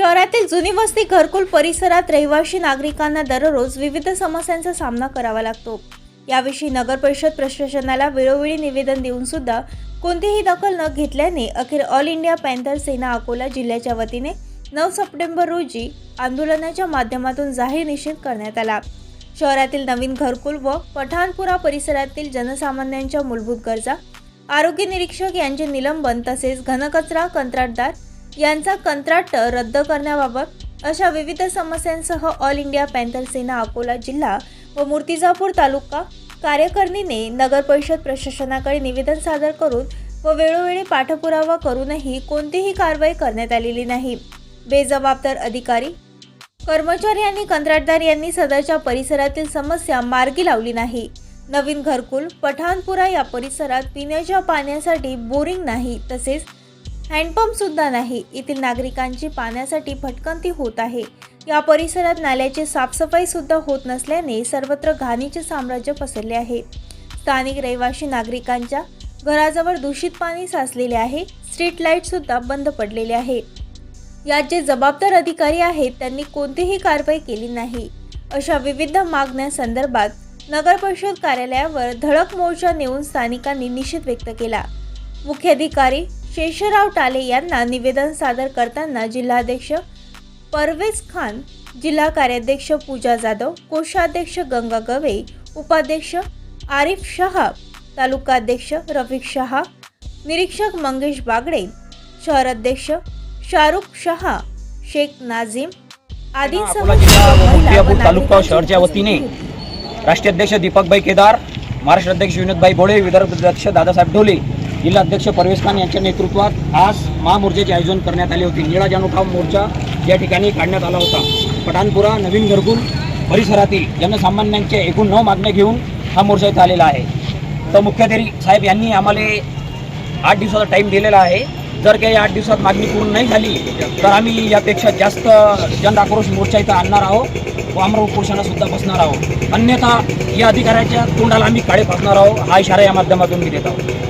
शहरातील जुनी वस्ती घरकुल परिसरात रहिवाशी नागरिकांना दररोज विविध समस्यांचा सामना करावा लागतो. याविषयी नगर परिषद प्रशासनाला वेळोवेळी निवेदन देऊन सुद्धा कोणतीही दखल न घेतल्याने अखेर all India panther Sena Akola जिल्ह्याच्या वतीने नऊ सप्टेंबर रोजी आंदोलनाच्या माध्यमातून जाहीर निषेध करण्यात आला. शहरातील नवीन घरकुल व पठाणपुरा परिसरातील जनसामान्यांच्या मूलभूत गरजा आरोग्य निरीक्षक यांचे निलंबन तसेच घनकचरा कंत्राटदार यांचा कंत्राट रद्द करण्याबाबत अशा विविध समस्यांसह all India panther Sena Akola जिल्हा व मूर्तिजापूर तालुका कार्यकारिणीने नगर परिषद प्रशासनाकडे निवेदन सादर करून व वेळोवेळी पाठपुरावा करूनही कोणतीही कारवाई करण्यात आलेली नाही. बेजबाबदार अधिकारी कर्मचारी आणि कंत्राटदार यांनी सदरच्या परिसरातील समस्या मार्गी लावली नाही. नवीन घरकुल पठाणपुरा या परिसरात पिण्याच्या पाण्यासाठी बोरिंग नाही तसेच हँडपंपसुद्धा नाही. येथील नागरिकांची पाण्यासाठी भटकंती होत आहे. या परिसरात नाल्याची साफसफाईसुद्धा होत नसल्याने सर्वत्र घाणीचे साम्राज्य पसरले आहे. स्थानिक रहिवासी नागरिकांच्या घराजवळ दूषित पाणी साचलेले आहे. स्ट्रीट लाईटसुद्धा बंद पडलेले आहे. यात जे जबाबदार अधिकारी आहेत त्यांनी कोणतीही कारवाई केली नाही. अशा विविध मागण्यांसंदर्भात नगर परिषद कार्यालयावर धडक मोर्चा नेऊन स्थानिकांनी निषेध व्यक्त केला. मुख्याधिकारी शेषराव टाले यांना निवेदन सादर करताना जिल्हाध्यक्ष परवेज खान जिल्हा कार्याध्यक्ष पूजा जाधव कोषाध्यक्ष गंगा गवे उपाध्यक्ष आरिफ शहा तालुकाध्यक्ष रफिक शहा निरीक्षक मंगेश बागडे शहराध्यक्ष शाहरुख शहा शेख नाझीम मुक्तियापूर तालुका शहरच्या वतीने राष्ट्रीय अध्यक्ष दीपकभाई केदार महाराष्ट्र अध्यक्ष विनोदभाई बोळे विदर्भ अध्यक्ष दादासाहेब ढोले जिल्हा अध्यक्ष परवेश खान यांच्या नेतृत्वात आज महामोर्चाचे आयोजन करण्यात आले होते. निळा जानोठाव मोर्चा या ठिकाणी काढण्यात आला होता. पठाणपुरा नवीन घरकुल परिसरातील जनसामान्यांच्या एकूण नऊ मागण्या घेऊन हा मोर्चा इथं आलेला आहे. तर मुख्याधिकारी साहेब यांनी आम्हाला आठ दिवसाचा टाईम दिलेला आहे. जर काही आठ दिवसात मागणी पूर्ण नाही झाली तर आम्ही यापेक्षा जास्त जन आक्रोश मोर्चा इथं आणणार आहोत व आमरण उपोषणाला सुद्धा बसणार आहोत. अन्यथा या अधिकाऱ्याच्या तोंडाला आम्ही काळे फासणार आहोत. हा इशारा या माध्यमातून मी देत आहोत.